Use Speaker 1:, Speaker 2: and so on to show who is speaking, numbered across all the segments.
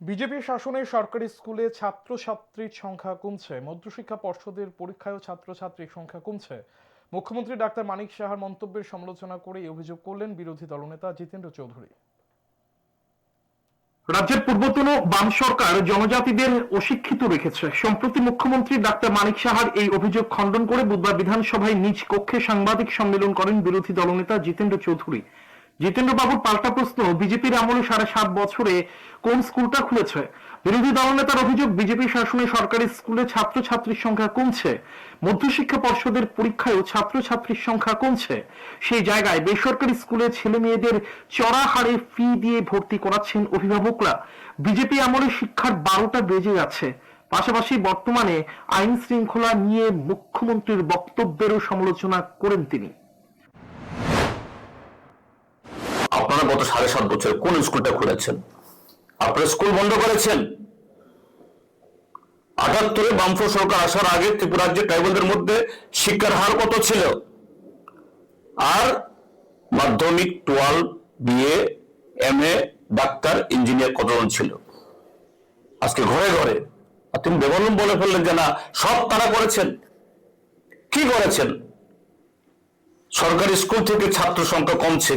Speaker 1: BJP শাসনে সরকারি স্কুলে ছাত্রছাত্রীর সংখ্যা কমছে। মধ্যশিক্ষা পর্ষদের পরীক্ষায়ও ছাত্রছাত্রীর সংখ্যা কমছে। মুখ্যমন্ত্রী ডাক্তার মানিক সাহার মন্তব্যের সমালোচনা করে এই অভিযোগ করলেন বিরোধী দলনেতা জিতেন্দ্র চৌধুরী।
Speaker 2: রাজ্যের পূর্বতন বাম সরকার জনজাতিদের অশিক্ষিত রেখেছে। সম্প্রতি মুখ্যমন্ত্রী ডাক্তার মানিক সাহার এই অভিযোগ খণ্ডন করে বুধবার বিধানসভায় নিজ কক্ষে সাংবাদিক সম্মেলন করেন বিরোধী দলনেতা জিতেন্দ্র চৌধুরী। জিতেন্দ্র বাবুর পাল্টা প্রশ্ন, বিজেপির আমলে সাড়ে সাত বছরে কোন স্কুলটা খুলেছে? বিরোধী দলনেতার অভিযোগ, বিজেপি শাসনে সরকারি স্কুলে ছাত্রছাত্রীর সংখ্যা কমছে। মধ্যশিক্ষা পর্ষদের পরীক্ষায়ও ছাত্রছাত্রীর সংখ্যা কমছে। সেই জায়গায় বেসরকারি স্কুলে ছেলে মেয়েদের চড়া হারে ফি দিয়ে ভর্তি করাচ্ছেন অভিভাবকরা। বিজেপি আমলে শিক্ষার বারোটা বেজে যাচ্ছে। পাশাপাশি বর্তমানে আইন শৃঙ্খলা নিয়ে মুখ্যমন্ত্রীর বক্তব্যেরও সমালোচনা করেন তিনি।
Speaker 3: গত সাড়ে সাত বছর কোন স্কুলটা খুলেছেন? আপনারা স্কুল বন্ধ করেছেন? আটাত্তরে বামফ্রন্ট সরকার আসার আগে ত্রিপুরা রাজ্যের ট্রাইবেলদের মধ্যে শিক্ষার হার কত ছিল? আর মাধ্যমিক twelve, BA M A doctor, engineer কতজন ছিল? আজকে ঘরে ঘরে। আর তুমি বেবলম বলে ফেললেন যে না, সব তারা করেছেন। কি করেছেন? সরকারি স্কুল থেকে ছাত্র সংখ্যা কমছে।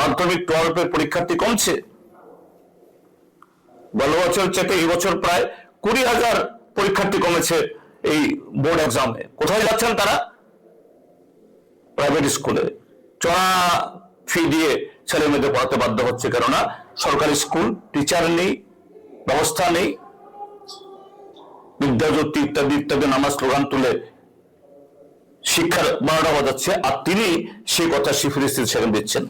Speaker 3: মাধ্যমিক টুয়েলভের পরীক্ষার্থী কমছে। গত বছর চেয়ে এই বছর প্রায় কুড়ি হাজার পরীক্ষার্থী কমেছে এই বোর্ড এক্সামে। কোথায় যাচ্ছেন তারা? প্রাইভেট স্কুলে। চড়া ফি দিয়ে ছেলে মেয়েদের পড়াতে বাধ্য হচ্ছে কেননা সরকারি স্কুল, টিচার নেই, ব্যবস্থা নেই। বিদ্যাজ্যোতি ইত্যাদি ইত্যাদি নামাজ স্লোগান তুলে শিক্ষার বারোটা বাজাচ্ছে, আর তিনি সেই কথা সিফারিশ সেখানে দিচ্ছেন।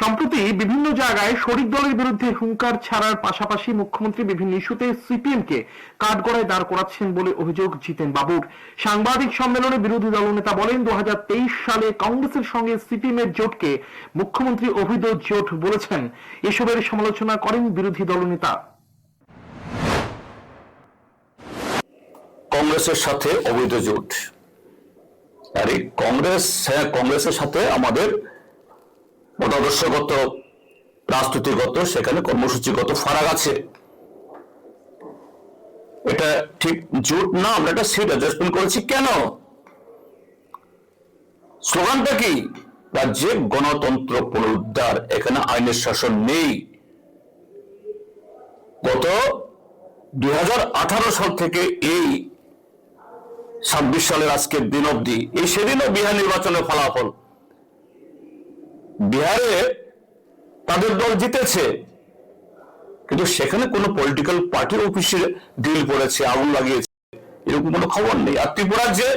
Speaker 2: সম্প্রতি বিভিন্ন জায়গায় শরিক দলের বিরুদ্ধে হুঙ্কার ছাড়ার পাশাপাশি মুখ্যমন্ত্রী বিভিন্ন ইস্যুতে সিপিএম কে কাঠগড়ায় দাঁড় করাচ্ছেন বলে অভিযোগ জিতেন বাবুর। সাংবাদিক সম্মেলনে বিরোধী দলনেতা বলেন দু সালে কংগ্রেসের সঙ্গে সিপিএম এর জোটকে মুখ্যমন্ত্রী অভিদ জোট বলেছেন। এসবের সমালোচনা করেন বিরোধী দলনেতা
Speaker 3: কংগ্রেসের সাথে অবৈধ জোট। আর এই কংগ্রেস হ্যাঁ কংগ্রেসের সাথে আমাদের মতাদর্শগত রাজনীতিগত সেখানে কর্মসূচিগত ফারাক আছে। এটা ঠিক জোট না, আমরা একটা সিট অ্যাডজাস্টমেন্ট করেছি কেন? স্লোগানটা কি? রাজ্যে গণতন্ত্র পুনরুদ্ধার, এখানে আইনের শাসন নেই। গত দুই হাজার আঠারো সাল থেকে এই ছাব্বিশ সালের আজকের দিন অব্দি এই সেদিনও বিহার নির্বাচনের ফলাফল। বিহারে তাদের দল জিতেছে। কিন্তু সেখানে কোনো পলিটিক্যাল পার্টির অফিসে ডিল করেছে, আগুন লাগিয়েছে, এরকম কোনো খবর নেই। আর ত্রিপুরার যে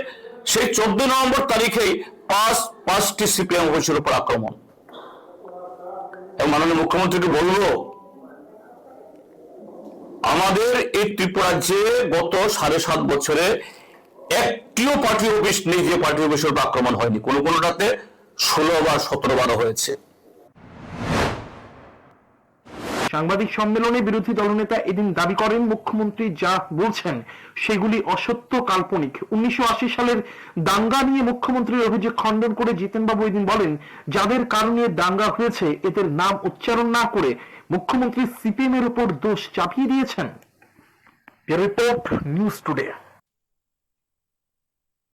Speaker 3: সেই চোদ্দ নভেম্বর তারিখেই পাঁচ, পাঁচটি সিপিএম অফিসের উপর আক্রমণ। মাননীয় মুখ্যমন্ত্রীকে বলব আমাদের এই ত্রিপুরাজ্যে গত সাড়ে সাত বছরে একটিও পার্টি অফিস নেই যে পার্টি অফিসের উপর আক্রমণ হয়নি। কোনো কোনোটাতে ষোলো বা সতেরো বারো হয়েছে।
Speaker 2: সাংবাদিক সম্মেলনে বিরোধী দলনেতা এদিন দাবি করেন, মুখ্যমন্ত্রী যা বলছেন সেগুলি অসত্য কাল্পনিক। উনিশশো সালের দাঙ্গা নিয়ে মুখ্যমন্ত্রীর অভিযোগ খণ্ডন করে জিতেনবাবু এদিন বলেন, যাদের কারণে দাঙ্গা হয়েছে, এদের নাম উচ্চারণ না করে মুখ্যমন্ত্রী সিপিএম এর উপর দোষ চাপিয়ে দিয়েছেন। Report, news today.